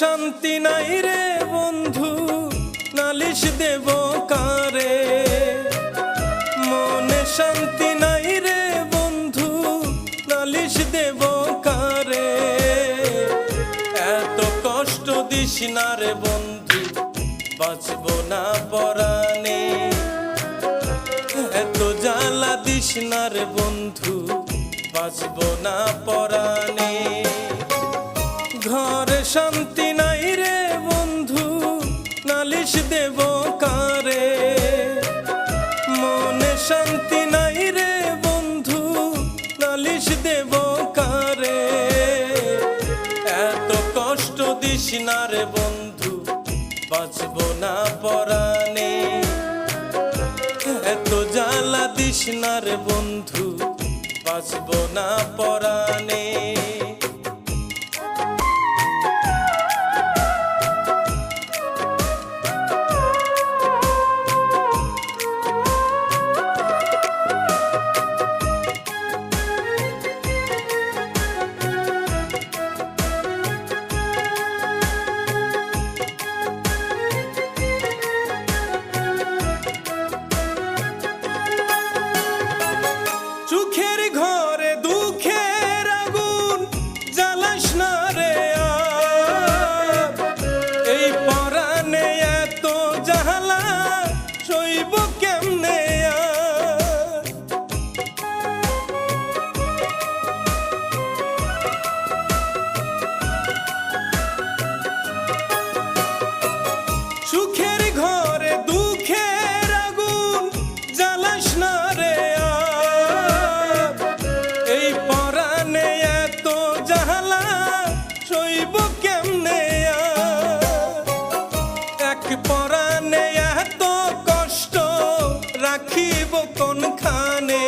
শান্তি নাই রে বন্ধু, নালিশ দেব কারে? মনে শান্তি নাই রে বন্ধু, নালিশ দেব কারে? এত কষ্ট দিস না রে বন্ধু, বাঁচব না পরাণে। এত জ্বালা দিস না রে বন্ধু, বাঁচব না পরাণে। ঘরে শান্তি নালিশ দেব কারে? মনে শান্তি নাই রে বন্ধু, নালিশ দেব কারে? এত কষ্ট দিস না রে বন্ধু, বাঁচব না পরাণে। এত জ্বালা দিস না রে বন্ধু, বাঁচব না পরাণে। পরাণে এত কষ্ট রাখিব কোনখানে?